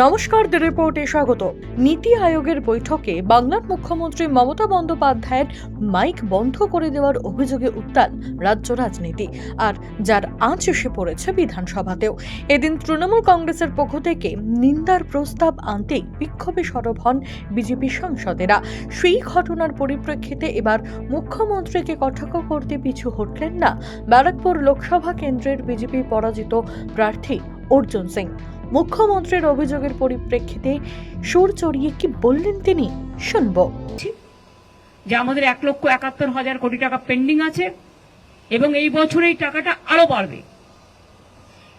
নমস্কার, দ্য রিপোর্টে স্বাগত। নীতি আয়োগের বৈঠকে বাংলার মুখ্যমন্ত্রী মমতা বন্দ্যোপাধ্যায়ের মাইক বন্ধ করে দেওয়ার অভিযোগে উত্তাল রাজ্য রাজনীতি, আর যার আঁচ এসে পড়েছে বিধানসভাতেও। এদিন তৃণমূল কংগ্রেসের পক্ষ থেকে নিন্দার প্রস্তাব আনতেই বিক্ষোভে সরব হন বিজেপি সাংসদেরা। সেই ঘটনার পরিপ্রেক্ষিতে এবার মুখ্যমন্ত্রীকে কটাক্ষ করতে পিছু হটলেন না ব্যারাকপুর লোকসভা কেন্দ্রের বিজেপি পরাজিত প্রার্থী অর্জুন সিং। মুখ্যমন্ত্রীর অভিযোগের পরিপ্রেক্ষিতে সুর চড়িয়ে কি বললেন তিনি? শুনব। যে আমাদের এক লক্ষ একাত্তর হাজার কোটি টাকা পেন্ডিং আছে এবং এই বছর এই টাকাটা আরও বাড়বে।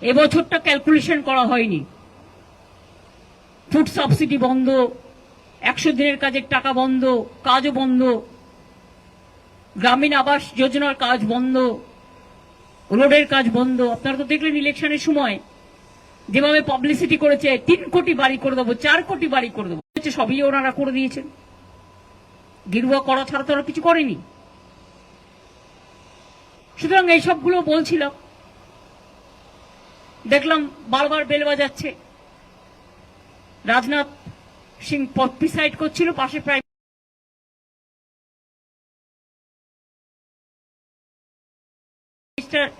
এবছরটা ক্যালকুলেশন করা হয়নি। ফুড সাবসিডি বন্ধ, একশো দিনের কাজের টাকা বন্ধ, কাজও বন্ধ, গ্রামীণ আবাস যোজনার কাজ বন্ধ, রোডের কাজ বন্ধ। আপনারা তো দেখলেন ইলেকশনের সময় যেভাবে পাবলিসিটি করেছে, তিন কোটি বাড়ি করে দেবো, চার কোটি বাড়ি করে দেবো সবই ওনারা করে দিয়েছেন। গেরুয়া করা ছাড়া তো ওরা কিছু করেনি। সুতরাং এইসবগুলো বলছিলাম দেখলাম বারবার বেল বাজাচ্ছে। রাজনাথ সিং প্রিসাইড করছিল, পাশে প্রায়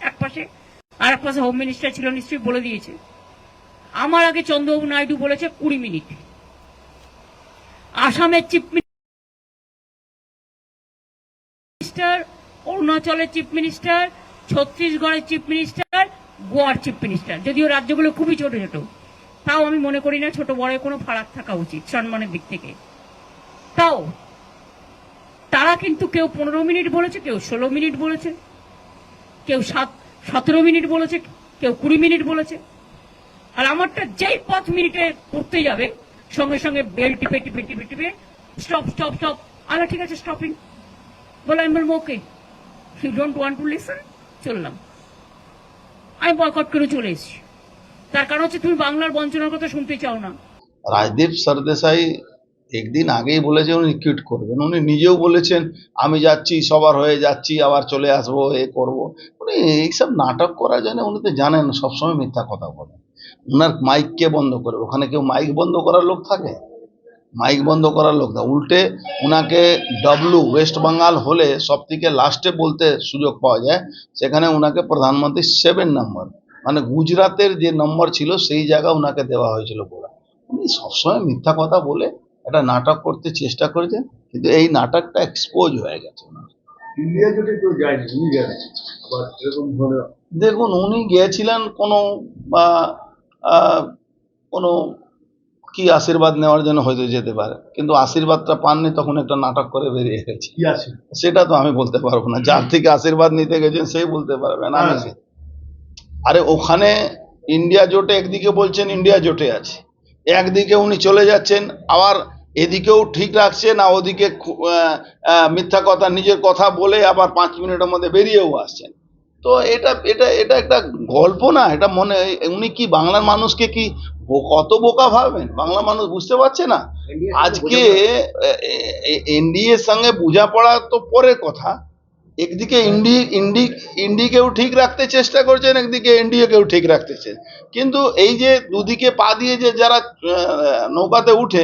এক পাশে, আর এক পাশে হোম মিনিস্টার ছিল, নিশ্চয়ই বলে দিয়েছে। আমার আগে চন্দ্রবাবু নাইডু বলেছে কুড়ি মিনিট। আসামের চিফ মিনিস্টার অরুণাচলের চিফ মিনিস্টার, ছত্তিশগড়ের চিফ মিনিস্টার, গোয়ার চিফ মিনিস্টার। যদিও রাজ্যগুলো খুবই ছোট ছোট, তাও আমি মনে করি না ছোট বড় কোনো ফারাক থাকা উচিত সম্মানের দিক থেকে। তাও, তারা কিন্তু কেউ পনেরো মিনিট বলেছে, কেউ ষোলো মিনিট বলেছে, কেউ সাত, সতেরো মিনিট বলেছে, কেউ কুড়ি মিনিট বলেছে। আর আমারটা যেই পাঁচ মিনিটে করতে যাবে, সঙ্গে সঙ্গে বেল টিপে টিপে টিপে টিপে স্টপ স্টপ স্টপ আলা ঠিক আছে স্টপিং বলে আমি বলব okay you don't want to listen চললাম। আমি বয়কট করে চলে এসেছি। তার কারণ হচ্ছে তুমি বাংলার বঞ্চনার কথা শুনতে চাও না। রাজদীপ সরদেশাই একদিন আগেই বলেছে উনি কিট করবেন। উনি নিজেও বলেছেন, আমি যাচ্ছি, সবার হয়ে যাচ্ছি, আবার চলে আসব, এ করব। উনি এইসব নাটক করার জন্য উনি তো জানেন, সবসময় মিথ্যা কথা বলেন উনার মাইক কে বন্ধ করে, ওখানে কেউ মাইক বন্ধ করার লোক থাকে? মাইক বন্ধ করার লোক না উল্টে উনাকে ডব্লু ওয়েস্ট বেঙ্গল হলে সব থেকে লাস্টে বলতে সুযোগ পাওয়া যায়, সেখানে উনাকে প্রধানমন্ত্রী সেভেন নম্বর মানে গুজরাতের যে নম্বর ছিল, সেই জায়গা উনাকে দেওয়া হয়েছিল বলা উনি সবসময় মিথ্যা কথা বলে একটা নাটক করতে চেষ্টা করেছেন কিন্তু এই নাটকটা এক্সপোজ হয়ে গেছে ইন্ডিয়া জোটে কেউ যায়নি উনি গেলেন। আবার এরকম ধরনের দেখুন উনি গিয়েছিলেন কোনো বা কোনো কি আশীর্বাদ নেওয়ার জন্য হয়তো যেতে পারে কিন্তু আশীর্বাদটা পাননি তখন একটা নাটক করে বেরিয়ে গেছে। সেটা তো আমি বলতে পারব না যার থেকে আশীর্বাদ নিতে গেছেন সেই বলতে পারবে না হ্যাঁ। আরে ওখানে ইন্ডিয়া জোটে একদিকে বলছেন ইন্ডিয়া জোটে আছে। একদিকে উনি চলে যাচ্ছেন আবার এদিকেও ঠিক রাখছেন আর ওদিকে মিথ্যা কথা নিজের কথা বলে আবার পাঁচ মিনিটের মধ্যে বেরিয়েও আসছেন। তো এটা এটা এটা একটা গল্প না এটা মনে উনি কি বাংলার মানুষকে কি কত বোকা ভাবেন বাংলা মানুষ বুঝতে পারছে না। আজকে এনডিএর সঙ্গে বোঝাপড়া তো পরের কথা। একদিকে ইন্ডি ইন্ডি ইন্ডিকেও ঠিক রাখতে চেষ্টা করছেন একদিকে এনডিএকেও ঠিক রাখতেছেন কিন্তু এই যে দুদিকে পা দিয়ে যে যারা নৌকাতে উঠে